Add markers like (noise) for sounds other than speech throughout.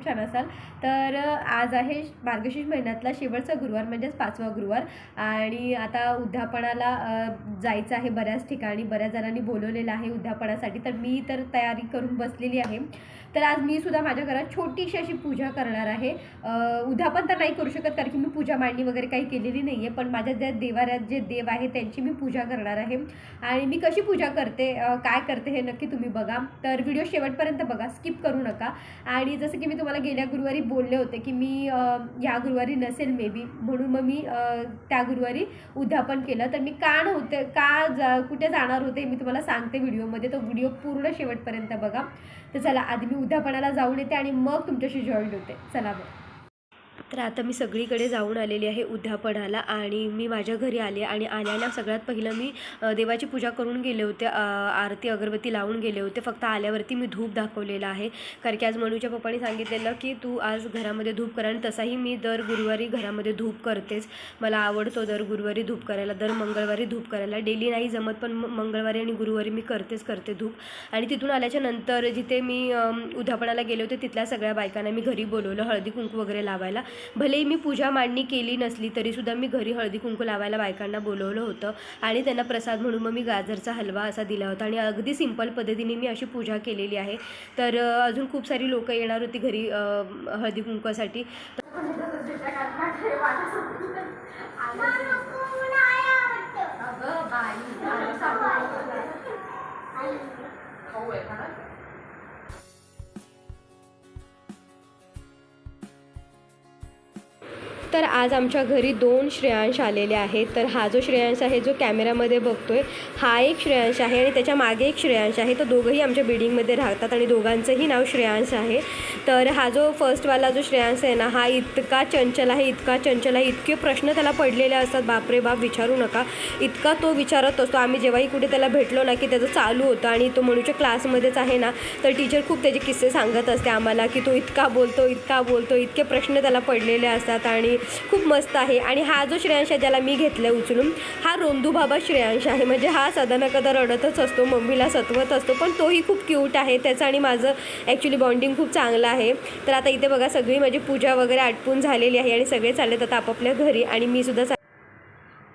खूप छान असाल. तर आज आहे मार्गशीर्ष महिन्यातला शेवटचा गुरुवार म्हणजेच पाचवा गुरुवार. आणि आता उद्यापणाला जायचं आहे बऱ्याच ठिकाणी बऱ्याच जणांनी बोलवलेलं आहे उद्यापनासाठी. तर मी तर तयारी करून बसलेली आहे. तर आज मी सुद्धा माझ्या घरात छोटीशी अशी पूजा करणार आहे. उद्या उद्यापन तर नाही करू शकत कारण की मी पूजा मांडणी वगैरे काही केलेली नाही आहे पण माझ्या ज्या देवाऱ्यात जे देव आहे त्यांची मी पूजा करणार आहे. आणि मी कशी पूजा करते काय करते हे नक्की तुम्ही बघा. तर व्हिडिओ शेवटपर्यंत बघा स्किप करू नका. आणि जसं की मी तुम्हाला गेल्या गुरुवारी बोलले होते की मी या गुरुवारी नसेल मे बी म्हणून मग मी त्या गुरुवारी उद्यापन केलं. तर मी का नव्हते का जा कुठे जाणार होते मी तुम्हाला सांगते व्हिडिओमध्ये. तो व्हिडिओ पूर्ण शेवटपर्यंत बघा. तर चला आधी मी उद्यापणाला जाऊन येते आणि मग तुमच्याशी जॉईन होते. चला मग तर आता मी सगळीकडे जाऊन आलेली आहे उद्यापणाला आणि मी माझ्या घरी आले आणि आल्याला सगळ्यात पहिलं मी देवाची पूजा करून गेले होते आरती अगरबत्ती लावून गेले होते. फक्त आल्यावरती मी धूप दाखवलेला आहे. कारण की आज मनूच्या पप्पांनी सांगितलेलं की तू आज घरामध्ये धूप कर आणि तसाही मी दर गुरुवारी घरामध्ये धूप करतेच. मला आवडतो दर गुरुवारी धूप करायला दर मंगळवारी धूप करायला. डेली नाही जमत पण मंगळवारी आणि गुरुवारी मी करतेच करते धूप. आणि तिथून आल्याच्यानंतर जिथे मी उद्यापणाला गेले होते तिथल्या सगळ्या बायकांना मी घरी बोलवलं हळदी कुंकू वगैरे लावायला. भलेही मी पूजा मांडणी केली नसली तरीसुद्धा मी घरी हळदी कुंकू लावायला बायकांना बोलवलं होतं आणि त्यांना प्रसाद म्हणून मग मी गाजरचा हलवा असा दिला होता. आणि अगदी सिंपल पद्धतीने मी अशी पूजा केलेली आहे. तर अजून खूप सारी लोकं येणार होती घरी हळदी कुंकवासाठी. तर आज आमच्या घरी दोन श्रेयांश आलेले आहेत. तर हा जो श्रेयांश आहे जो कॅमेरामध्ये आहे हा एक श्रेयांश आहे आणि त्याच्यामागे एक श्रेयांश आहे. तर दोघंही आमच्या बिल्डिंगमध्ये राहतात आणि दोघांचंही नाव श्रेयांश आहे. तर हा जो फर्स्टवाला जो श्रेयांश आहे ना हा इतका चंचल आहे इतका चंचल आहे इतके प्रश्न त्याला पडलेले असतात. बापरे बाप विचारू नका. इतका तो विचारत असतो. आम्ही जेव्हाही कुठे त्याला भेटलो ना की त्याचं चालू होतं आणि तो म्हणूच्या क्लासमध्येच आहे ना तर टीचर खूप त्याचे किस्से सांगत असते आम्हाला की तो इतका बोलतो इतका बोलतो इतके प्रश्न त्याला पडलेले असतात आणि खूप मस्त आहे. आणि हा जो श्रेयांश आहे ज्याला मी घेतलं आहे उचलून हा रोंदू बाबा श्रेयांश आहे. म्हणजे हा सदा न कदा रडतच असतो मम्मीला सतवत असतो पण तोही खूप क्यूट आहे. त्याचं आणि माझं ॲक्च्युली बॉन्डिंग खूप चांगलं आहे. तर आता इथे बघा सगळी माझी पूजा वगैरे आटपून झालेली आहे आणि सगळे चाललेत आता आपापल्या घरी आणि मी सुद्धा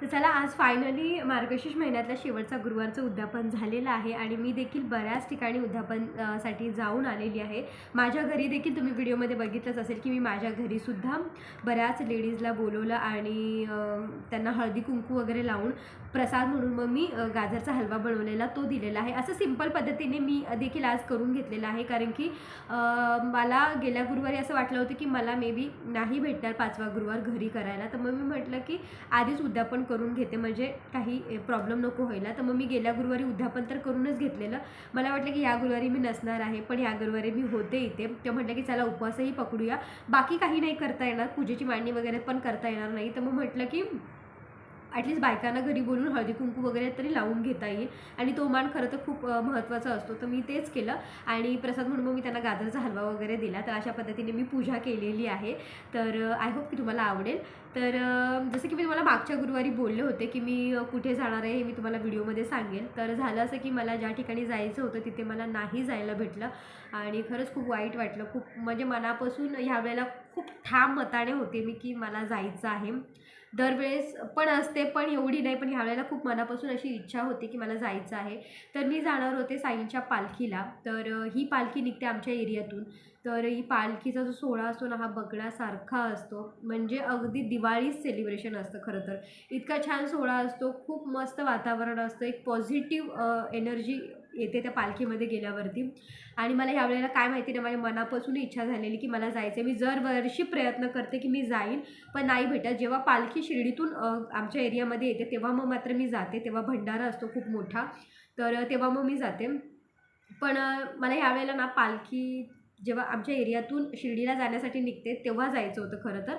तर चला आज फायनली मार्गशीर्ष महिन्यातल्या शेवटचा गुरुवारचं उद्यापन झालेलं आहे आणि मी देखील बऱ्याच ठिकाणी उद्यापनसाठी जाऊन आलेली आहे. माझ्या घरी देखील तुम्ही व्हिडिओमध्ये बघितलंच असेल की मी माझ्या घरीसुद्धा बऱ्याच लेडीजला बोलवलं आणि त्यांना हळदी कुंकू वगैरे लावून प्रसाद म्हणून मग मी गाजरचा हलवा बनवलेला तो दिलेला आहे. असं सिंपल पद्धतीने मी देखील आज करून घेतलेला आहे. कारण की मला गेल्या गुरुवारी असं वाटलं होतं की मला मे बी नाही भेटणार पाचवा गुरुवार घरी करायला. तर मग मी म्हटलं की आधीच उद्यापन करून करून घेते म्हणजे काही प्रॉब्लेम नको व्हायला. तर मग मी गेल्या गुरुवारी उद्यापन तर करूनच घेतलेलं. मला वाटलं की या गुरुवारी मी नसणार आहे पण या गुरुवारी मी होते इथे. ते म्हटलं की चला उपवासही पकडूया. बाकी काही नाही करता येणार पूजेची मांडणी वगैरे पण करता येणार नाही. तर मग म्हटलं की ॲटलिस्ट बायकांना घरी बोलून हळदी कुंकू वगैरे तरी लावून घेता येईल. आणि तो मान खरं तर खूप महत्त्वाचा असतो. तर मी तेच केलं. आणि प्रसाद म्हणून मग मी त्यांना गाजरचा हलवा वगैरे दिला. तर अशा पद्धतीने मी पूजा केलेली आहे. तर आय होप की तुम्हाला आवडेल. तर जसं की मी तुम्हाला मागच्या गुरुवारी बोलले होते की मी कुठे जाणार आहे हे मी तुम्हाला व्हिडिओमध्ये सांगेल. तर झालं असं की मला ज्या ठिकाणी जायचं होतं तिथे मला नाही जायला भेटलं. आणि खरंच खूप वाईट वाटलं. खूप म्हणजे मनापासून ह्या वेळेला खूप ठाम मताने होते मी की मला जायचं आहे. दरवेळेस पण असते पण एवढी नाही. पण ह्यावेळेला खूप मनापासून अशी इच्छा होती की मला जायचं आहे. तर मी जाणार होते साईंच्या पालखीला. तर ही पालखी निघते आमच्या एरियातून. तर ही पालखीचा जो सोहळा असतो ना हा बघण्यासारखा असतो. म्हणजे अगदी दिवाळीच सेलिब्रेशन असतं खरं तर. इतका छान सोहळा असतो. खूप मस्त वातावरण असतं. एक पॉझिटिव्ह एनर्जी येते त्या पालखीमध्ये गेल्यावरती. आणि मला ह्यावेळेला काय माहिती नाही माझ्या मनापासून इच्छा झालेली की मला जायचं आहे मी दरवर्षी प्रयत्न करते की मी जाईन पण नाही भेटत. जेव्हा पालखी शिर्डीतून आमच्या एरियामध्ये येते तेव्हा मग मात्र मी जाते. तेव्हा भंडारा असतो खूप मोठा तर तेव्हा मग मी जाते. पण मला ह्यावेळेला ना पालखी जेव्हा आमच्या एरियातून शिर्डीला जाण्यासाठी निघते तेव्हा जायचं होतं खरं तर.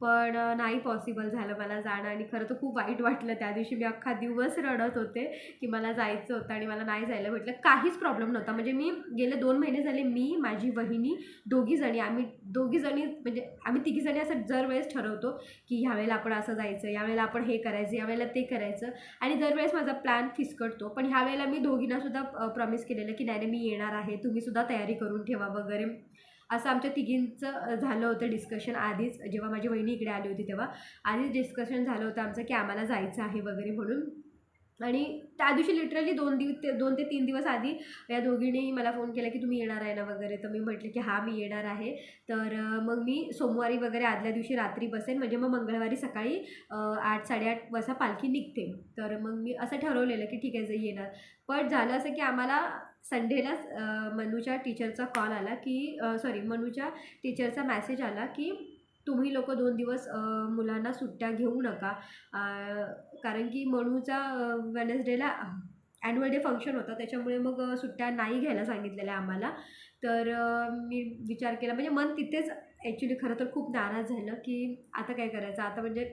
पण नाही पॉसिबल झालं मला जाणं आणि खरं तर खूप वाईट वाटलं. त्या दिवशी मी अख्खा दिवस रडत होते की मला जायचं होतं आणि मला नाही जायला भेटलं. काहीच प्रॉब्लेम नव्हता. म्हणजे मी गेले दोन महिने झाले मी माझी बहिणी दोघीजणी आम्ही दोघीजणी म्हणजे आम्ही तिघीजणी असं दरवेळेस ठरवतो की ह्यावेळेला आपण असं जायचं यावेळेला आपण हे करायचं यावेळेला ते करायचं आणि दरवेळेस माझा प्लॅन फिसकटतो. पण ह्यावेळेला मी दोघींनासुद्धा प्रॉमिस केलेलं की नाही नाही मी येणार आहे. तुम्हीसुद्धा तयारी करून ठेवा वगैरे. असं आमच्या तिघींचं झालं होतं डिस्कशन आधीच. जेव्हा माझी वहिनी इकडे आली होती तेव्हा. आधीच डिस्कशन झालं होतं आमचं की आम्हाला जायचं आहे वगैरे म्हणून. आणि त्या दिवशी लिटरली दोन दिवस ते दोन ते तीन दिवस आधी या दोघींनी मला फोन केला की तुम्ही येणार आहे ना वगैरे. तर मी म्हटलं की हां मी येणार आहे. तर मग मी सोमवारी वगैरे आदल्या दिवशी रात्री बसेन. म्हणजे मग मंगळवारी सकाळी आठ साडेआठ वाजता पालखी निघते. तर मग मी असं ठरवलेलं की ठीक आहे जे येणार. पण झालं असं की आम्हाला संडेलाच मनूच्या टीचरचा कॉल आला की सॉरी मनूच्या टीचरचा मॅसेज आला की तुम्ही लोक दोन दिवस मुलांना सुट्ट्या घेऊ नका. कारण की मनूचा वेनसडेला ॲन्युअल डे फंक्शन होता त्याच्यामुळे मग सुट्ट्या नाही घ्यायला सांगितलेल्या आम्हाला. तर मी विचार केला म्हणजे मन तिथेच ॲक्च्युली खरं तर खूप नाराज झालं की आता काय करायचं? आता म्हणजे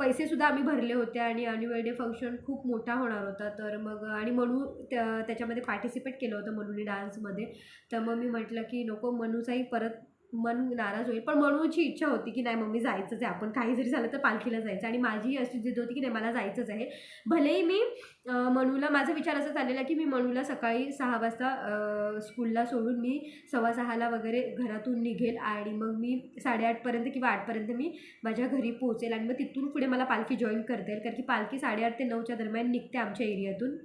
पैसेसुद्धा आम्ही भरले होते आणि ॲन्युअल डे फंक्शन खूप मोठा होणार होता. तर मग आणि मनू त्या त्याच्यामध्ये पार्टिसिपेट केलं होतं मनूने डान्समध्ये तर मग मी म्हटलं की नको मनूचाही परत मन नाराज होईल. पण मनूची इच्छा होती की नाही मम्मी जायचंच आहे. आपण काही जरी झालं तर पालखीला जायचं. आणि माझीही अशी जिद्द होती की नाही मला जायचंच आहे. भलेही मी मनूला माझा विचार असा चाललेला की मी मनूला सकाळी सहा वाजता स्कूलला सोडून मी सव्वा सहाला वगैरे घरातून निघेल. आणि मग मी साडेआठपर्यंत किंवा आठपर्यंत मी माझ्या घरी पोहोचेल. आणि मग तिथून पुढे मला पालखी जॉईन करता येईल. कारण की पालखी साडेआठ ते नऊच्या दरम्यान निघते आमच्या एरियातून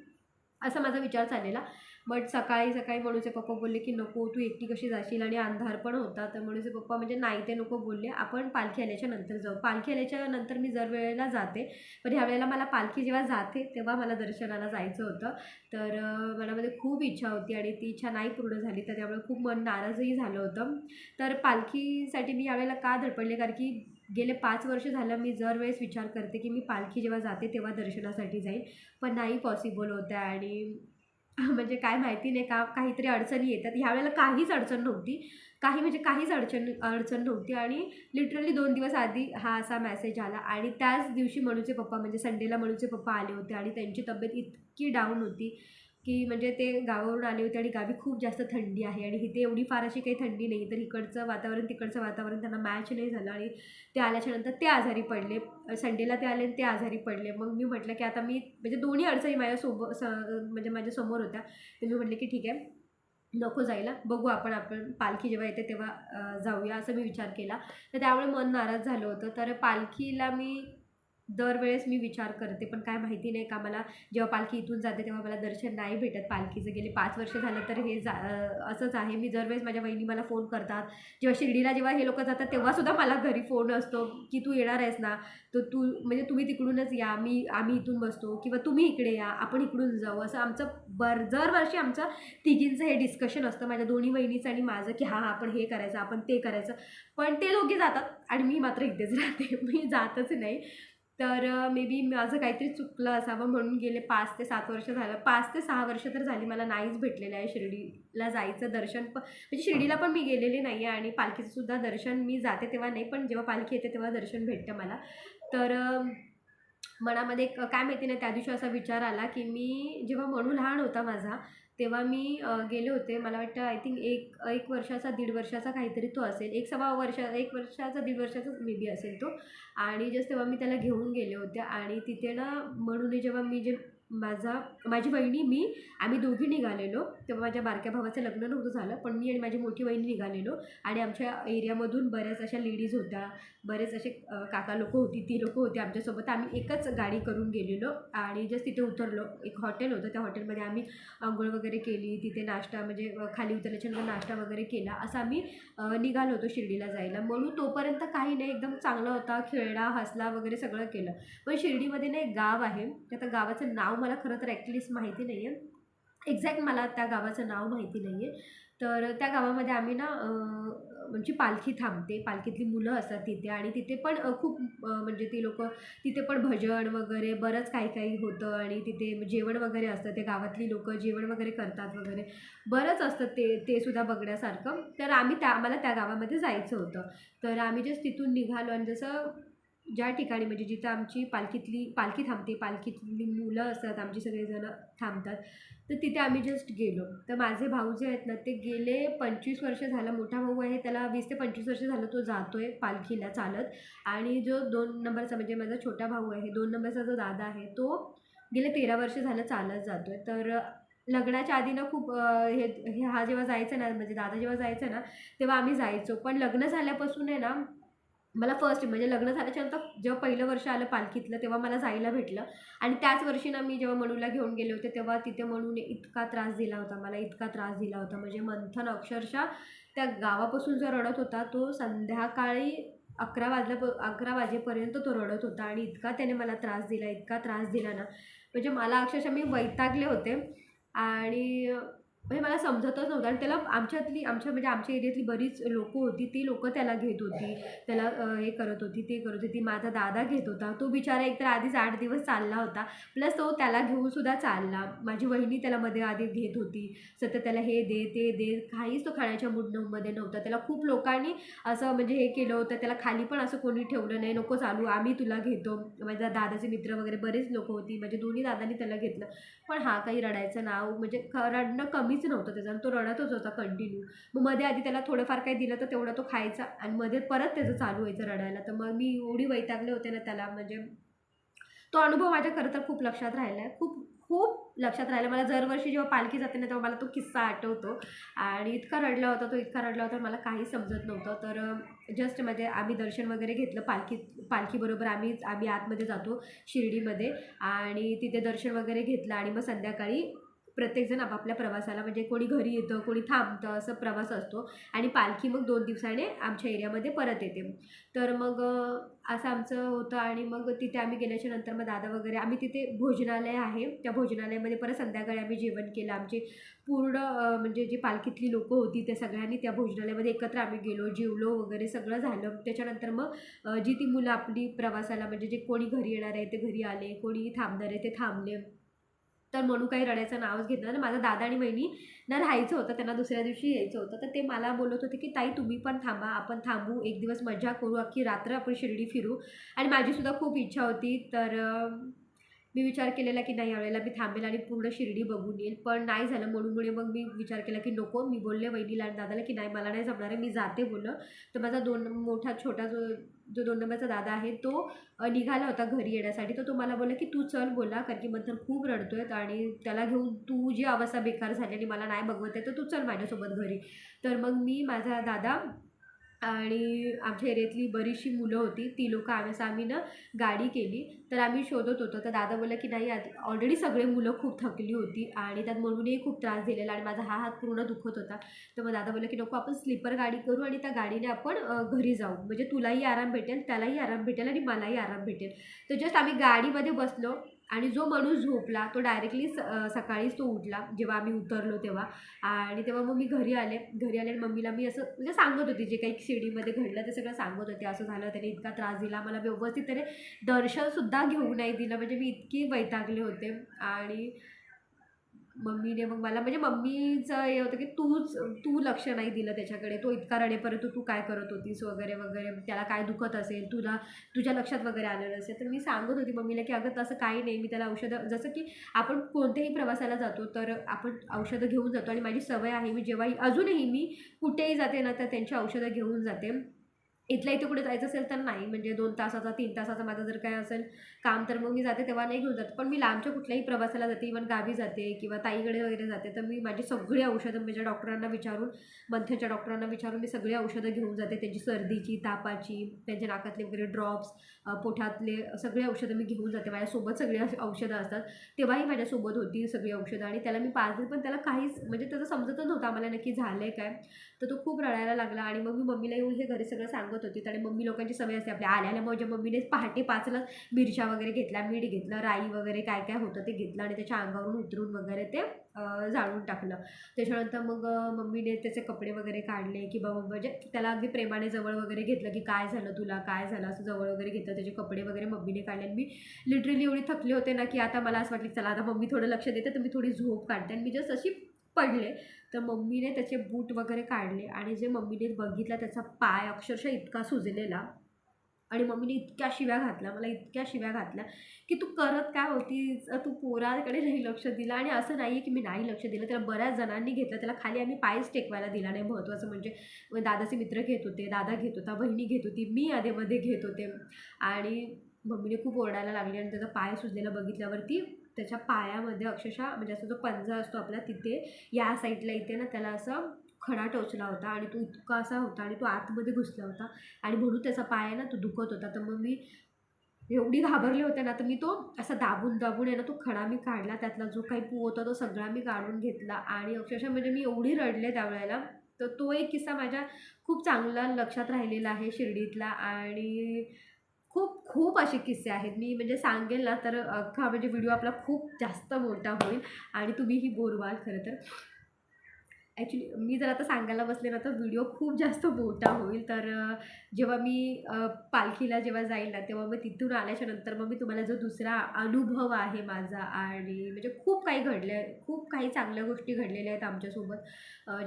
असा माझा विचार चाललेला. बट सकाळी सकाळी मनूचे पप्पा बोलले की नको तू एकटी कशी जाशील? आणि अंधार पण होता तर मनूचे पप्पा म्हणजे नाही ते नको बोलले. आपण पालखी आल्याच्यानंतर जाऊ. पालखी आल्याच्यानंतर मी जर वेळेला जाते पण ह्या वेळेला मला पालखी जेव्हा जाते तेव्हा मला दर्शनाला जायचं होतं. तर मनामध्ये खूप इच्छा होती आणि ती इच्छा नाही पूर्ण झाली तर त्यामुळे खूप मन नाराजही झालं होतं. तर पालखीसाठी मी यावेळेला का धडपडले? कारण की गेले पाच वर्ष झालं मी जर वेळेस विचार करते की मी पालखी जेव्हा जाते तेव्हा दर्शनासाठी जाईल पण नाही पॉसिबल होतं आणि (laughs) म्हणजे काय माहिती नाही का काहीतरी अडचणी येतात. ह्यावेळेला काहीच अडचण नव्हती. काही म्हणजे काहीच अडचण अडचण नव्हती. आणि लिटरली दोन दिवस आधी हा असा मेसेज आला. आणि त्याच दिवशी मनूचे पप्पा म्हणजे संडेला मनूचे पप्पा आले होते. आणि त्यांची तब्येत इतकी डाऊन होती. की म्हणजे ते गावावरून आले होते आणि गावी खूप जास्त थंडी आहे आणि इथे एवढी फार अशी काही थंडी नाही तर इकडचं वातावरण तिकडचं वातावरण त्यांना मॅच नाही झालं आणि ते आल्याच्यानंतर ते आजारी पडले. संडेला ते आले आणि ते आजारी पडले. मग मी म्हटलं की आता मी म्हणजे दोन्ही अडचणी माझ्यासोबत स म्हणजे माझ्यासमोर होत्या. तर मी म्हटले की ठीक आहे नको जायला बघू आपण आपण पालखी जेव्हा येते तेव्हा जाऊया असं मी विचार केला. तर त्यामुळे मन नाराज झालं होतं. तर पालखीला मी दरवेळेस मी विचार करते पण काय माहिती नाही का मला जेव्हा पालखी इथून जाते तेव्हा मला दर्शन नाही भेटत पालखीचं. गेले पाच वर्ष झालं तर हे जा असंच आहे. मी दरवेळेस माझ्या बहिणी मला फोन करतात. जेव्हा शिर्डीला जेव्हा हे लोक जातात तेव्हासुद्धा मला घरी फोन असतो की तू येणार आहेस ना? तर तू म्हणजे तुम्ही तिकडूनच या. मी आम्ही इथून बसतो. किंवा तुम्ही इकडे या. आपण इकडून जाऊ. असं आमचं बर दरवर्षी आमचं तिघींचं हे डिस्कशन असतं. माझ्या दोन्ही बहिणीचं आणि माझं की हां आपण हे करायचं आपण ते करायचं. पण ते दोघे जातात आणि मी मात्र इथेच राहते. (laughs) मी जातच नाही. तर मे बी माझं काहीतरी चुकलं असावं म्हणून गेले पाच ते सात वर्ष झालं. पाच ते सहा वर्ष तर झाली मला नाहीच भेटलेलं आहे शिर्डीला जायचं दर्शन पण म्हणजे शिर्डीला पण मी गेलेले नाही आहे आणि पालखीचं सुद्धा दर्शन मी जाते तेव्हा नाही पण जेव्हा पालखी येते तेव्हा दर्शन भेटतं मला. तर मनामध्ये एक काय माहिती नाही त्या दिवशी असा विचार आला की मी जेव्हा म्हणू लहान होता माझा तेव्हा मी गेले होते. मला वाटतं आय थिंक एक एक वर्षाचा दीड वर्षाचा काहीतरी तो असेल. एक सव्वा वर्ष एक वर्षाचा दीड वर्षाचा मे बी असेल तो. आणि जस्ट तेव्हा मी त्याला घेऊन गेले होते. आणि तिथे ना म्हणून जेव्हा मी जे माझा माझी वहिनी मी आम्ही दोघी निघालेलो. तेव्हा माझ्या बारक्या भावाचं लग्न नव्हतं झालं पण मी आणि माझी मोठी वहिनी निघालेलो. आणि आमच्या एरियामधून बऱ्याच अशा लेडीज होत्या बरेच असे काका लोक होती ती लोक होती आमच्यासोबत. आम्ही एकच गाडी करून गेलेलो आणि जस्ट तिथे उतरलो. एक हॉटेल होतं त्या हॉटेलमध्ये आम्ही आंघोळ वगैरे केली तिथे नाश्ता म्हणजे खाली उतरल्याच्यानंतर नाश्ता वगैरे केला. असं आम्ही निघालो होतो शिर्डीला जायला. म्हणून तोपर्यंत काही नाही एकदम चांगला होता. खेळला हसला वगैरे सगळं केलं. पण शिर्डीमध्ये ना एक गाव आहे त्या गावाचं नाव मला खरं तर ॲक्च्युलीच माहिती नाही आहे एक्झॅक्ट मला त्या गावाचं नाव माहिती नाही आहे तर त्या गावामध्ये आम्ही ना म्हणजे पालखी थांबते. पालखीतली मुलं असतात तिथे आणि तिथे पण खूप म्हणजे ती लोक तिथे पण भजन वगैरे बरंच काही काही होतं आणि तिथे जेवण वगैरे असतं. ते गावातली लोक जेवण वगैरे करतात वगैरे. बरंच असतं ते ते सुद्धा बघण्यासारखं. तर आम्ही त्या आम्हाला त्या गावामध्ये जायचं होतं. तर आम्ही जस्ट तिथून निघालो आणि जसं ज्या ठिकाणी म्हणजे जिथं आमची पालखीतली पालखी थांबते पालखीतली मुलं असतात आमची सगळेजणं थांबतात तर तिथे आम्ही जस्ट गेलो. तर माझे भाऊ जे आहेत ना ते गेले पंचवीस वर्ष झालं मोठा भाऊ आहे त्याला वीस ते पंचवीस वर्ष झालं तो जातो आहे पालखीला चालत. आणि जो दोन नंबरचा म्हणजे माझा छोटा भाऊ आहे दोन नंबरचा जो दादा आहे तो गेले तेरा वर्ष झालं चालत जातो आहे तर लग्नाच्या आधी ना खूप हे हे हा जेव्हा जायचं ना म्हणजे दादा जेव्हा जायचं ना तेव्हा आम्ही जायचो. पण लग्न झाल्यापासून आहे ना मला फर्स्ट म्हणजे लग्न झाल्याच्यानंतर जेव्हा पहिलं वर्ष आलं पालखीतलं तेव्हा मला जायला भेटलं. आणि त्याच वर्षी ना मी जेव्हा मनूला घेऊन गेले होते तेव्हा तिथे मनूने इतका त्रास दिला होता मला इतका त्रास दिला होता. म्हणजे मंथन अक्षरशः त्या गावापासून जो रडत होता तो संध्याकाळी अकरा वाजल्या अकरा वाजेपर्यंत तो रडत होता आणि इतका त्याने मला त्रास दिला इतका त्रास दिला ना. म्हणजे मला अक्षरशः मी वैतागले होते. आणि म्हणजे मला समजतच नव्हतं. आणि त्याला आमच्यातली आमच्या म्हणजे आमच्या एरियातली बरीच लोकं होती. ती लोकं त्याला घेत होती. त्याला हे करत होती ते करत होती. माझा दादा घेत होता. तो बिचारा एकतर आधीच आठ दिवस चालला होता. प्लस तो त्याला घेऊन सुद्धा चालला. माझी वहिनी त्याला मध्ये आधी घेत होती. सतत त्याला हे दे ते दे. काहीच तो खाण्याच्या मूडमध्ये नव्हता. त्याला खूप लोकांनी असं म्हणजे हे केलं होतं. त्याला खाली पण असं कोणी ठेवलं नाही. नको चालू. आम्ही तुला घेतो. माझ्या दादाचे मित्र वगैरे बरेच लोक होती. म्हणजे दोन्ही दादांनी त्याला घेतलं. पण हा काही रडायचं नाव म्हणजे रडणं कमीच नव्हतं त्याचा. आणि तो रडतच होता कंटिन्यू मग मध्ये आधी त्याला थोडंफार काही दिलं तर तेवढं तो खायचा. आणि मध्ये परत त्याचं चालू व्हायचं रडायला. तर मग मी एवढी वैतागले होते ना त्याला. म्हणजे तो अनुभव माझ्या खरं तर खूप लक्षात राहिला आहे खूप खूप लक्षात राहिला मला दरवर्षी जेव्हा पालखी जाते ना तेव्हा मला तो किस्सा आठवतो. आणि इतका रडला होता तो इतका रडला होता मला काही समजत नव्हतं. तर जस्ट म्हणजे आम्ही दर्शन वगैरे घेतलं पालखी पालखीबरोबर आम्ही आम्ही आतमध्ये जातो शिर्डीमध्ये. आणि तिथे दर्शन वगैरे घेतलं. आणि मग संध्याकाळी प्रत्येकजण आपापल्या प्रवासाला म्हणजे कोणी घरी येतं कोणी थांबतं असं प्रवास असतो. आणि पालखी मग दोन दिवसाने आमच्या एरियामध्ये परत येते. तर मग असं आमचं होतं आणि मग तिथे आम्ही गेल्याच्यानंतर मग दादा वगैरे आम्ही तिथे भोजनालय आहे. त्या भोजनालयामध्ये परत संध्याकाळी आम्ही जेवण केलं. आमचे पूर्ण म्हणजे जी पालखीतली लोकं होती त्या सगळ्यांनी त्या भोजनालयामध्ये एकत्र आम्ही गेलो. जेवलो वगैरे सगळं झालं. त्याच्यानंतर मग जी ती मुलं आपली प्रवासाला म्हणजे जे कोणी घरी येणार आहे ते घरी आले कोणी थांबणार आहे ते थांबले. तर म्हणून काही रडायचं नावच घेतलं ना माझा दादा आणि बहिणी ना राहायचं होतं त्यांना दुसऱ्या दिवशी यायचं होतं. तर ते मला बोलत होते की ताई तुम्ही पण थांबा आपण थांबू एक दिवस मजा करू अख्खी रात्र आपण शिर्डी फिरू. आणि माझीसुद्धा खूप इच्छा होती. तर मी विचार केलेला की नाही यावेळेला मी थांबेल आणि पूर्ण शिर्डी बघून येईल. पण नाही झालं. म्हणूनमुळे मग मी विचार केला की नको. मी बोलले वहिनीला आणि दादाला की नाही मला नाही जमणार आहे मी जाते बोललं तर माझा दोन मोठा छोटा जो जो दोन नंबरचा दादा आहे तो निघाला होता घरी येण्यासाठी. तर तो मला बोलला की तू चल बोला कारण की मंथन खूप रडतोय आणि त्याला घेऊन तू जी अवस्था बेकार झाली आणि मला नाही बघवत आहे तर तू चल माझ्यासोबत घरी. तर मग मी माझा दादा आणि आमच्या एरियातली बरीचशी मुलं होती ती लोकं आम्ही असं आम्ही ना गाडी केली. तर आम्ही शोधत होतो. तर दादा बोलला की नाही ऑलरेडी सगळे मुलं खूप थकली होती आणि त्यात म्हणूनही खूप त्रास दिलेला आणि माझा हा हात पूर्ण दुखत होता. तर मग दादा बोलला की नको आपण स्लीपर गाडी करू आणि त्या गाडीने आपण घरी जाऊ. म्हणजे तुलाही आराम भेटेल त्यालाही आराम भेटेल आणि मलाही आराम भेटेल. तर जस्ट आम्ही गाडीमध्ये बसलो. आणि जो माणूस झोपला तो डायरेक्टली स सकाळीच तो उठला जेव्हा आम्ही उतरलो तेव्हा. आणि तेव्हा मग मी घरी आले घरी आले आणि मम्मीला मी असं म्हणजे सांगत होती जे काही शिर्डीमध्ये घडलं ते सगळं सांगत होते. असं झालं त्याने इतका त्रास दिला मला व्यवस्थित त्याने दर्शनसुद्धा घेऊ नाही दिलं म्हणजे मी इतकी वैतागले होते. आणि मम्मीने मग मला म्हणजे मम्मीचं हे होतं की तूच तू लक्ष नाही दिलं त्याच्याकडे. तो इतका रडेपर्यंत तू काय करत होतीस वगैरे वगैरे त्याला काय दुखत असेल तुला तुझ्या लक्षात वगैरे आलं नसेल तर मी सांगत होती मम्मीला की अगं तसं काही नाही मी त्याला औषधं जसं की आपण कोणत्याही प्रवासाला जातो तर आपण औषधं घेऊन जातो. आणि माझी सवय आहे मी जेव्हाही अजूनही मी कुठेही जाते ना तर त्यांची औषधं घेऊन जाते. इथल्या इथे कुठे जायचं असेल तर नाही. म्हणजे दोन तासाचा तीन तासाचा माझं जर काय असेल काम तर मग मी जाते तेव्हा नाही घेऊन जात. पण मी लांबच्या कुठल्याही प्रवासाला जाते. इवन गावी जाते किंवा ताईकडे वगैरे जाते तर मी माझी सगळी औषधं माझ्या डॉक्टरांना विचारून मंथनच्या डॉक्टरांना विचारून मी सगळी औषधं घेऊन जाते. त्यांची सर्दीची तापाची त्यांच्या नाकातले वगैरे ड्रॉप्स पोठातले सगळी औषधं मी घेऊन जाते. माझ्यासोबत सगळी औषधं असतात. तेव्हाही माझ्यासोबत होती सगळी औषधं आणि त्याला मी पाच दिवस पण त्याला काहीच म्हणजे त्याचं समजतच नव्हतं आम्हाला नक्की झालं आहे काय. तर तो खूप रडायला लागला आणि मग मी मम्मीला येऊन हे घरी सगळं सांगत करत होती. आणि मम्मी लोकांची सवय असते. आपल्या आल्या आल्या माझ्या मम्मीने पहाटे पाचला मिरच्या वगैरे घेतल्या मीठ घेतलं राई वगैरे काय काय होतं ते घेतलं आणि त्याच्या अंगावरून उतरून वगैरे ते जाळून टाकलं. त्याच्यानंतर मग मम्मीने त्याचे कपडे वगैरे काढले की बाबा म्हणजे त्याला अगदी प्रेमाने जवळ वगैरे घेतलं की काय झालं तुला काय झालं असं जवळ वगैरे घेतलं. त्याचे कपडे वगैरे मम्मीने काढले. आणि मी लिटरली एवढी थकले होते ना की आता मला असं वाटलं चला आता मम्मी थोडं लक्ष देते तर मी थोडी झोप काढते. आणि मी जस्ट अशी पडले. तर मम्मीने त्याचे बूट वगैरे काढले आणि जे मम्मीने बघितला त्याचा पाय अक्षरशः इतका सुजलेला आणि मम्मीने इतक्या शिव्या घातल्या मला इतक्या शिव्या घातल्या की तू करत काय होतीस? तू पोराकडे नाही लक्ष दिलं आणि असं नाही आहे की मी नाही लक्ष दिलं. त्याला बऱ्याच जणांनी घेतलं. त्याला खाली आम्ही पायच टेकवायला दिला नाही. महत्त्वाचं म्हणजे मग दादाचे मित्र घेत होते दादा घेत होता बहिणी घेत होती मी आधेमध्ये घेत होते. आणि मम्मीने खूप ओरडायला लागली आणि त्याचा पाय सुजलेला बघितल्यावरती त्याच्या पायामध्ये अक्षरशः म्हणजे असा जो पंजा असतो आपला तिथे या साईडला इथे ना त्याला असं खडा टोचला होता आणि तो इतका असा होता आणि तो आतमध्ये घुसला होता आणि म्हणून त्याचा पाय आहे ना तो दुखत होता. तर मग मी एवढी घाबरले होते ना तर मी तो असा दाबून दाबून आहे ना तो खडा मी काढला. त्यातला जो काही पू होता तो सगळा मी काढून घेतला आणि अक्षरशः म्हणजे मी एवढी रडले त्यावेळेला. तर तो एक किस्सा माझ्या खूप चांगला लक्षात राहिलेला आहे शिर्डीतला आणि खूप खूप असे किस्से आहेत. मी म्हणजे सांगेल ना तर अख्खा म्हणजे व्हिडिओ आपला खूप जास्त मोठा होईल आणि तुम्हीही बोर व्हाल खरं तर. ॲक्च्युली मी जर आता सांगायला बसले ना तर व्हिडिओ खूप जास्त मोठा होईल. तर जेव्हा मी पालखीला जेव्हा जाईल ना तेव्हा मग तिथून आल्याच्यानंतर मग मी तुम्हाला जो दुसरा अनुभव आहे माझा आणि म्हणजे खूप काही घडलं आहे खूप काही चांगल्या गोष्टी घडलेल्या आहेत आमच्यासोबत.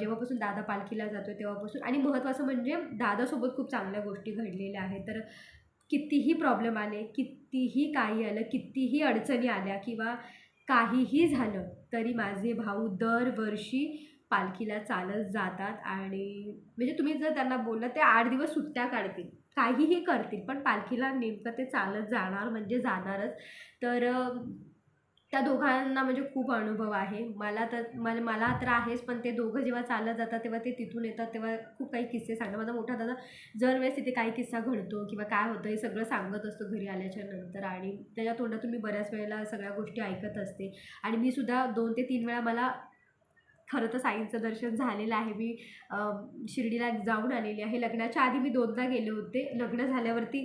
जेव्हापासून दादा पालखीला जातो तेव्हापासून आणि महत्त्वाचं म्हणजे दादासोबत खूप चांगल्या गोष्टी घडलेल्या आहेत. तर कितीही प्रॉब्लेम आले कितीही काही आलं कितीही अडचणी आल्या किंवा काहीही झालं तरी माझे भाऊ दरवर्षी पालखीला चालत जातात आणि म्हणजे तुम्ही जर त्यांना बोललं ते आठ दिवस सुट्ट्या काढतील. काहीही करतील पण पालखीला नेमकं ते चालत जाणार म्हणजे जाणारच. तर त्या दोघांना म्हणजे खूप अनुभव आहे. मला तर मला मला तर आहेच पण ते दोघं जेव्हा चालत जातात तेव्हा ते तिथून येतात तेव्हा खूप काही किस्से सांगतात. माझा मोठा दादा जर वेळेस तिथे काही किस्सा घडतो किंवा काय होतं हे सगळं सांगत असतो घरी आल्याच्यानंतर आणि त्याच्या तोंडातून मी बऱ्याच वेळेला सगळ्या गोष्टी ऐकत असते. आणि मी सुद्धा दोन ते तीन वेळा मला खरं तर साईंचं दर्शन झालेलं आहे. मी शिर्डीला जाऊन आलेली आहे. लग्नाच्या आधी मी दोनदा गेले होते. लग्न झाल्यावरती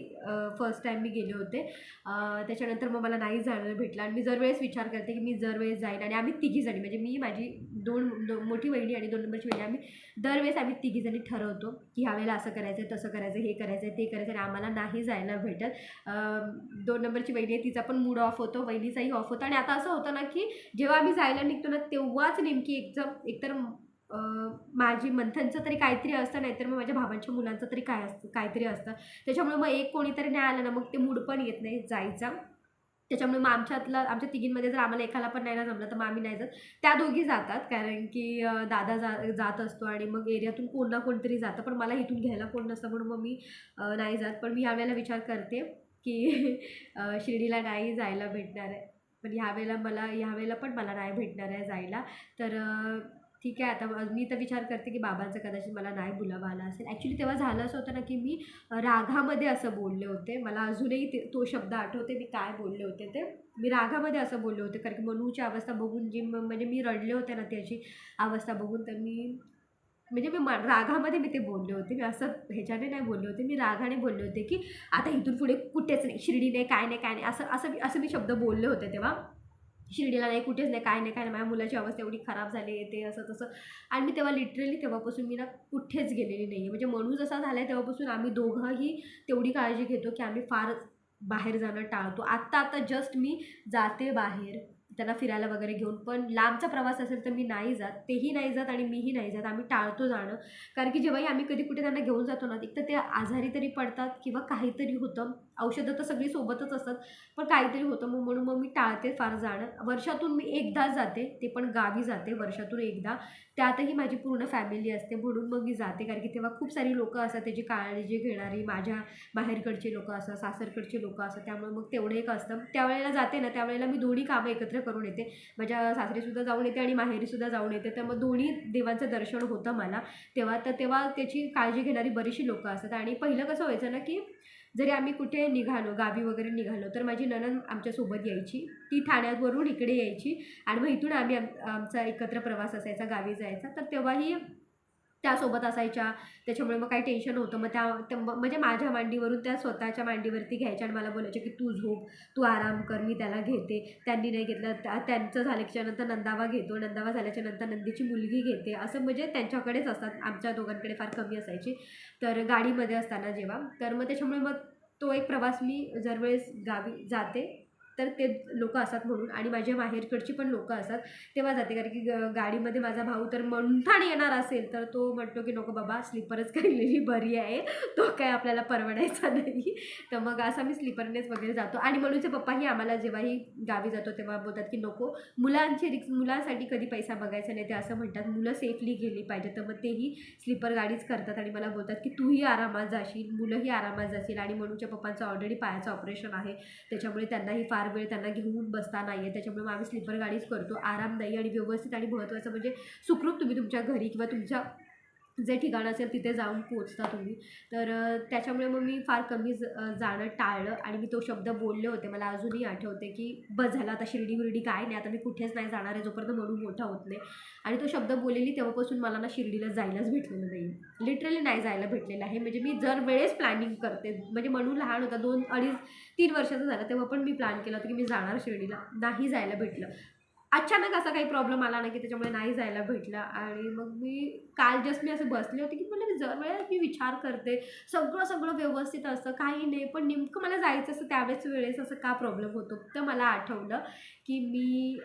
फर्स्ट टाईम मी गेले होते. त्याच्यानंतर मग मला नाही जाणं भेटलं आणि मी दरवेळेस विचार करते की मी दरवेळेस जाईन आणि आम्ही तिघीजणी म्हणजे मी माझी दोन दो मोठी बहिणी आणि दोन नंबरची बहिणी आम्ही दरवेळेस आम्ही तिघीजणी ठरवतो की ह्यावेळेला असं करायचं आहे तसं करायचं हे करायचं आहे ते करायचं आणि आम्हाला नाही जायला भेटत. दोन नंबरची बहिणी आहे तिचा पण मूड ऑफ होतो बहिणीचाही ऑफ होतो. आणि आता असं होतं ना की जेव्हा आम्ही जायला निघतो ना तेव्हाच नेमकी एकदम एकतर माझी मंथनचं तरी काहीतरी असतं नाहीतर मग माझ्या भावांच्या मुलांचं तरी काय असतं काहीतरी असतं. त्याच्यामुळे मग एक कोणीतरी नाही आलं ना मग ते मूड पण येत नाही जायचा. त्याच्यामुळे मग आमच्यातलं आमच्या तिघींमध्ये जर आम्हाला एकाला पण नाही ना जमलं तर मग आम्ही नाही जात. त्या दोघी जातात कारण की दादा जा जात असतो आणि मग एरियातून कोण ना कोणतरी जातं. पण मला इथून घ्यायला कोण नसतं म्हणून मग मी नाही जात. पण मी ह्यावेळेला विचार करते की (laughs) शिर्डीला नाही जायला भेटणार आहे. पण ह्यावेळेला मला ह्यावेळेला पण मला नाही भेटणार आहे जायला. तर ठीक आहे आता मी तर विचार करते की बाबांचं कदाचित मला नाही बोलावा आला असेल. ॲक्च्युली तेव्हा झालं असं होतं ना की मी रागामध्ये असं बोलले होते. मला अजूनही ते तो शब्द आठवते मी काय बोलले होते ते. मी रागामध्ये असं बोलले होते कारण की मनूची अवस्था बघून जी म- म्हणजे मी रडले होते ना त्याची अवस्था बघून तर मी म्हणजे मी मा- रागामध्ये मी ते बोलले होते. मी असं ह्याच्याने नाही बोलले होते. मी रागाने बोलले होते की आता इथून पुढे कुठेच नाही शिर्डी नाही काय नाही काय नाही. असं असं मी- असं मी शब्द बोलले होते तेव्हा. शिर्डीला नाही कुठेच नाही काय नाही काय नाही. माझ्या मुलाची अवस्था एवढी खराब झाली आहे ते असं तसं. आणि मी तेव्हा लिटरली तेव्हापासून मी ना कुठेच गेलेली नाही आहे म्हणजे मनू जसा झाला आहे तेव्हापासून आम्ही दोघंही तेवढी काळजी घेतो की आम्ही फार बाहेर जाणं टाळतो. आत्ता आता जस्ट मी जाते बाहेर. त्यांना फिरायला वगैरे घेऊन. पण लांबचा प्रवास असेल तर मी नाही जात. तेही नाही जात आणि मीही नाही जात. आम्ही टाळतो जाणं. कारण की जेव्हाही आम्ही कधी कुठे त्यांना घेऊन जातो ना एक तर ते आजारी तरी पडतात किंवा काहीतरी होतं. औषधं तर सगळी सोबतच असतात. पण काहीतरी होतं मग म्हणून मग मी टाळते फार जाणं. वर्षातून मी एकदाच जाते ते पण गावी जाते वर्षातून एकदा. त्यातही माझी पूर्ण फॅमिली असते म्हणून मग मी जाते. कारण की तेव्हा खूप सारी लोकं असतात त्याची काळजी घेणारी माझ्या बाहेरकडचे लोकं असतात सासरकडचे लोकं असतात त्यामुळे मग तेवढं एक असतं. त्यावेळेला जाते ना त्यावेळेला मी दोन्ही कामं एकत्र करून येते. माझ्या सासरीसुद्धा जाऊन येते आणि माहेरीसुद्धा जाऊन येते. तर मग दोन्ही देवांचं दर्शन होतं मला. तेव्हा तर तेव्हा त्याची काळजी घेणारी बरीचशी लोकं असतात. आणि पहिलं कसं व्हायचं ना की जरी आम्ही कुठे निघालो गावी वगैरे निघालो तर माझी नणंद आमच्यासोबत यायची. ती ठाण्यावरून इकडे यायची. आणि मग इथून आम्ही आम आमचा एकत्र प्रवास असायचा गावी जायचा. तर तेव्हाही त्यासोबत असायच्या. त्याच्यामुळे मग काही टेन्शन होतं मग त्या म्हणजे माझ्या मांडीवरून त्या स्वतःच्या मांडीवरती घ्यायच्या आणि मला बोलायच्या की तू झोप तू आराम कर मी त्याला घेते. त्यांनी नाही घेतलं. त्या- त्यांचं झाल्याच्यानंतर नंदावा घेतो. नंदावा झाल्याच्यानंतर नंदीची मुलगी घेते. असं म्हणजे त्यांच्याकडेच असतात. आमच्या दोघांकडे फार कमी असायची. तर गाडीमध्ये असताना जेव्हा तर मग त्याच्यामुळे मग तो एक प्रवास मी जर वेळेस गावी जाते. तर ते लोक असतात म्हणून. आणि माझ्या माहेरकडची पण लोकं असतात तेव्हा जाते. कारण की ग- गाडीमध्ये माझा भाऊ तर मंथान येणार असेल तर तो म्हणतो की नको बाबा स्लीपरच काढलेली बरी आहे. तो काय आपल्याला परवडायचा नाही. तर मग असं मी स्लीपरनेच वगैरे जातो. आणि मनूचे पप्पाही आम्हाला जेव्हाही गावी जातो तेव्हा बोलतात की नको. मुलांची रिक्स मुलांसाठी कधी पैसा बघायचा नाही. ते असं म्हणतात. मुलं सेफली गेली पाहिजे तर मग तेही स्लीपर गाडीच करतात आणि मला बोलतात की तूही आरामात जाशील. मुलंही आरामात जाशील. आणि मनूच्या पप्पांचं ऑलरेडी पायाचं ऑपरेशन आहे. त्याच्यामुळे त्यांनाही फार वेळ त्यांना घेऊन बसता नाही आहे त्याच्यामुळे मग आम्ही स्लीपर गाडीच करतो. आरामदायी आणि व्यवस्थित आणि महत्त्वाचं म्हणजे सुखरूप तुम्ही तुमच्या घरी किंवा तुमच्या जे ठिकाण असेल तिथे जाऊन पोचता तुम्ही. तर त्याच्यामुळे मग मी फार कमी ज- जाणं टाळलं आणि मी तो शब्द बोलले होते. मला अजूनही आठवते की बस झालं आता शिर्डी विर्डी काय नाही आता मी कुठेच नाही जाणार आहे जोपर्यंत म्हणून मोठा होत नाही. आणि तो शब्द बोललेली तेव्हापासून मला ना शिर्डीला जायलाच भेटलेलं नाही. लिटरली नाही जायला भेटलेलं आहे. म्हणजे मी जर वेळेस प्लॅनिंग करते म्हणजे म्हणून लहान होता दोन अडीच तीन वर्षाचा झाला तेव्हा पण मी प्लॅन केला होता की मी जाणार शिर्डीला. नाही जायला भेटलं. अचानक असा काही प्रॉब्लेम आला नाही की त्याच्यामुळे नाही जायला भेटलं. आणि मग मी काल जस्ट मी असं बसले होते की मला जर वेळेस मी विचार करते. सगळं सगळं व्यवस्थित असतं काही नाही पण नेमकं मला जायचं असं त्यावेळेस वेळेस असं का प्रॉब्लेम होतो? तर मला आठवलं की मी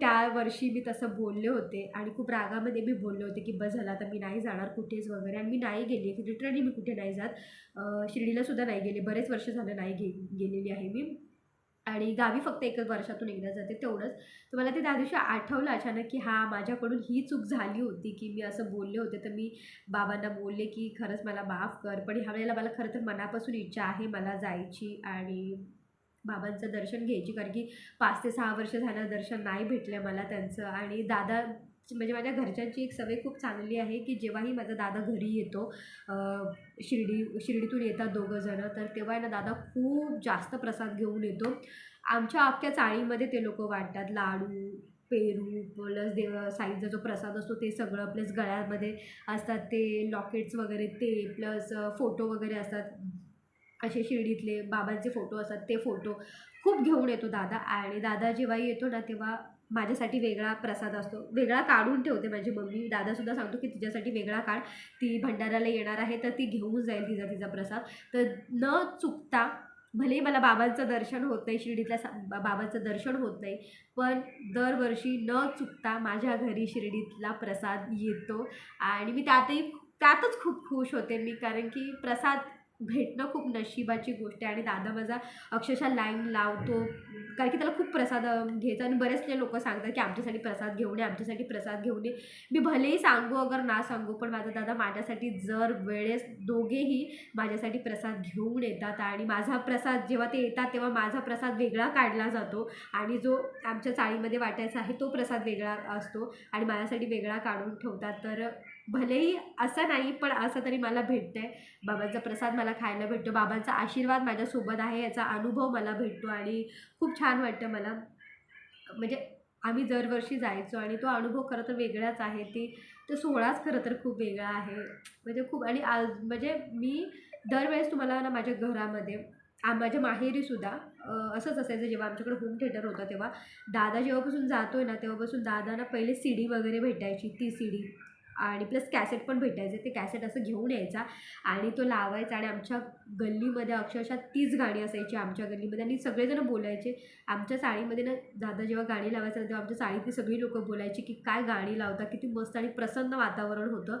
त्या वर्षी मी तसं बोलले होते आणि खूप रागामध्ये मी बोलले होते की बस झालं आता मी नाही जाणार कुठेच वगैरे. आणि मी नाही गेली की लिटरली मी कुठे नाही जात. शिर्डीलासुद्धा शिर्डीला सुद्धा नाही गेले बरेच वर्ष झालं नाही गे गेलेली आहे मी. आणि गावी फक्त एकच वर्षातून एकदा जाते तेवढंच. तर मला ते त्या दिवशी आठवलं अचानक की हा माझ्याकडून ही चूक झाली होती की मी असं बोलले होते. तर मी बाबांना बोलले की खरंच मला माफ कर पण ह्या वेळेला मला खरं तर मनापासून इच्छा आहे मला जायची आणि बाबांचं दर्शन घ्यायची. कारण की पाच ते सहा वर्ष झालं दर्शन नाही भेटलं मला त्यांचं. आणि दादा म्हणजे माझ्या घरच्यांची एक सवय खूप चांगली आहे की जेव्हाही माझा दादा घरी येतो शिर्डी शिर्डीतून येतात दोघं जणं तर तेव्हा आहे ना दादा खूप जास्त प्रसाद घेऊन येतो. आमच्या अख्ख्या चाळीमध्ये ते लोक वाटतात लाडू पेरू प्लस देव साईजचा जो प्रसाद असतो ते सगळं प्लस गळ्यामध्ये असतात ते लॉकेट्स वगैरे ते प्लस फोटो वगैरे असतात. असे शिर्डीतले बाबांचे फोटो असतात ते फोटो खूप घेऊन येतो दादा. आणि दादा जेव्हा येतो ना तेव्हा माझ्यासाठी वेगळा प्रसाद असतो. वेगळा काढून ठेवते माझी मम्मी. दादासुद्धा सांगतो की तिच्यासाठी वेगळा काढ. ती भंडाराला येणार आहे तर ती घेऊन जाईल तिचा तिचा प्रसाद. तर न चुकता भलेही मला बाबांचं दर्शन होत नाही शिर्डीतल्या सा बाबांचं दर्शन होत नाही पण दरवर्षी न चुकता माझ्या घरी शिर्डीतला प्रसाद येतो. आणि मी त्यातही त्यातच खूप खुश होते मी कारण की प्रसाद भेटणं खूप नशिबाची गोष्ट आहे आणि दादा माझा अक्षरशः लाईन लावतो. कारण की त्याला खूप प्रसाद घ्यायचा आणि बरेचसे लोक सांगतात की आमच्यासाठी प्रसाद घेऊन ये आमच्यासाठी प्रसाद घेऊन ये. मी भलेही सांगू अगर ना सांगू पण माझा दादा माझ्यासाठी जर वेळेस दोघेही माझ्यासाठी प्रसाद घेऊन येतात आणि माझा प्रसाद जेव्हा ते येतात तेव्हा माझा प्रसाद वेगळा काढला जातो. आणि जो आमच्या चाळीमध्ये वाटायचा आहे तो प्रसाद वेगळा असतो आणि माझ्यासाठी वेगळा काढून ठेवतात. तर भलेही असं नाही पण असं तरी मला भेटतं आहे बाबांचा प्रसाद मला खायला भेटतो. बाबांचा आशीर्वाद माझ्यासोबत आहे याचा अनुभव मला भेटतो आणि खूप छान वाटतं मला. म्हणजे आम्ही दरवर्षी जायचो आणि तो अनुभव खरं तर वेगळाच आहे. ती तो सोहळाच खरं तर खूप वेगळा आहे. म्हणजे खूप आणि आज म्हणजे मी दरवेळेस तुम्हाला ना माझ्या घरामध्ये आ माझ्या माहेरीसुद्धा असंच असायचं जेव्हा आमच्याकडे होम थिएटर होता तेव्हा. दादा जेव्हापासून जातो आहे ना तेव्हापासून दादांना पहिले सी डी वगैरे भेटायची ती सी डी आणि प्लस कॅसेट पण भेटायचे ते कॅसेट असं घेऊन यायचा आणि तो लावायचा आणि आमच्या गल्लीमध्ये अक्षरशः तीच गाणी असायची आमच्या गल्लीमध्ये आणि सगळेजण बोलायचे. आमच्या चाळीमध्ये ना दादा जेव्हा गाणी लावायचं तेव्हा आमच्या चाळीतली सगळी लोकं बोलायची की काय गाणी लावता किती मस्त आणि प्रसन्न वातावरण होतं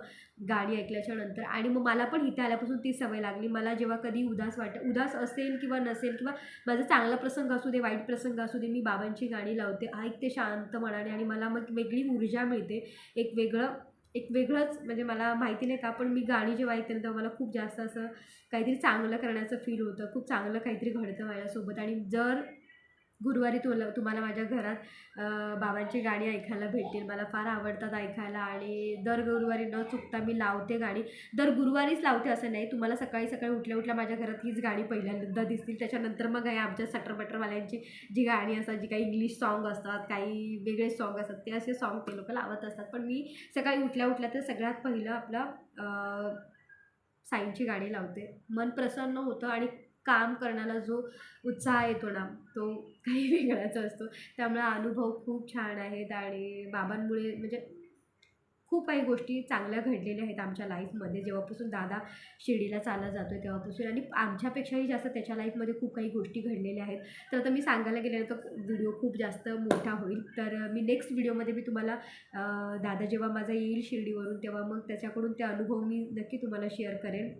गाणी ऐकल्याच्या नंतर. आणि मग मला पण इथे आल्यापासून ती सवय लागली. मला जेव्हा कधी उदास वाट उदास असेल किंवा नसेल किंवा माझा चांगला प्रसंग असू दे वाईट प्रसंग असू दे मी बाबांची गाणी लावते ऐकते शांत मनाने आणि मला मग वेगळी ऊर्जा मिळते. एक वेगळं एक वेगळंच म्हणजे मला माहिती नाही का पण मी गाणी जेव्हा ऐकते ना तेव्हा मला खूप जास्त असं काहीतरी चांगलं करण्याचं फील होतं. खूप चांगलं काहीतरी घडतं माझ्यासोबत. आणि जर गुरुवारी तुला तुम्हाला माझ्या घरात बाबांची गाणी ऐकायला भेटतील. मला फार आवडतात ऐकायला आणि दर गुरुवारी न चुकता मी लावते गाणी. दर गुरुवारीच लावते असं नाही. तुम्हाला सकाळी सकाळी उठल्या उठल्या माझ्या घरात हीच गाणी पहिल्यांदा दिसतील. त्याच्यानंतर मग आहे आमच्या सटरबटरवाल्यांची जी गाणी असतात जी काही इंग्लिश सॉन्ग असतात काही वेगळे सॉन्ग असतात ते असे सॉन्ग ते लोक लावत असतात. पण मी सकाळी उठल्या उठल्या तर सगळ्यात पहिलं आपलं साईंची गाणी लावते. मन प्रसन्न होतं आणि काम करण्याला जो उत्साह येतो ना तो काही वेगळाच असतो. त्यामुळे अनुभव खूप छान आहेत आणि बाबांमुळे म्हणजे खूप काही गोष्टी चांगल्या घडलेल्या आहेत आमच्या लाईफमध्ये. जेव्हापासून दादा शिर्डीला चालला जातो आहे तेव्हापासून आणि आमच्यापेक्षाही जास्त त्याच्या लाईफमध्ये खूप काही गोष्टी घडलेल्या आहेत. तर आता मी सांगायला गेले तर व्हिडिओ खूप जास्त मोठा होईल. तर मी नेक्स्ट व्हिडिओमध्ये मी तुम्हाला दादा जेव्हा माझा येईल शिर्डीवरून तेव्हा मग त्याच्याकडून ते अनुभव मी नक्की तुम्हाला शेअर करेन.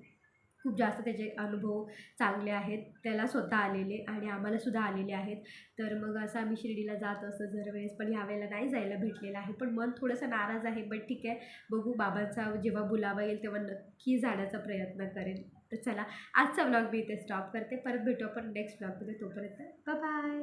खूप जास्त त्याचे अनुभव चांगले आहेत. त्याला स्वतः आलेले आणि आम्हालासुद्धा आलेले आहेत. तर मग असं आम्ही शिर्डीला जात असतो दरवेळेस पण ह्यावेळेला नाही जायला भेटलेलं आहे. पण मन थोडंसं नाराज आहे बट ठीक आहे. बघू बाबांचा जेव्हा बुलावा येईल तेव्हा नक्की जाण्याचा प्रयत्न करेन. तर चला आजचा ब्लॉग मी इथे स्टॉप करते. परत भेटू आपण नेक्स्ट ब्लॉगमध्ये तोपर्यंत बाय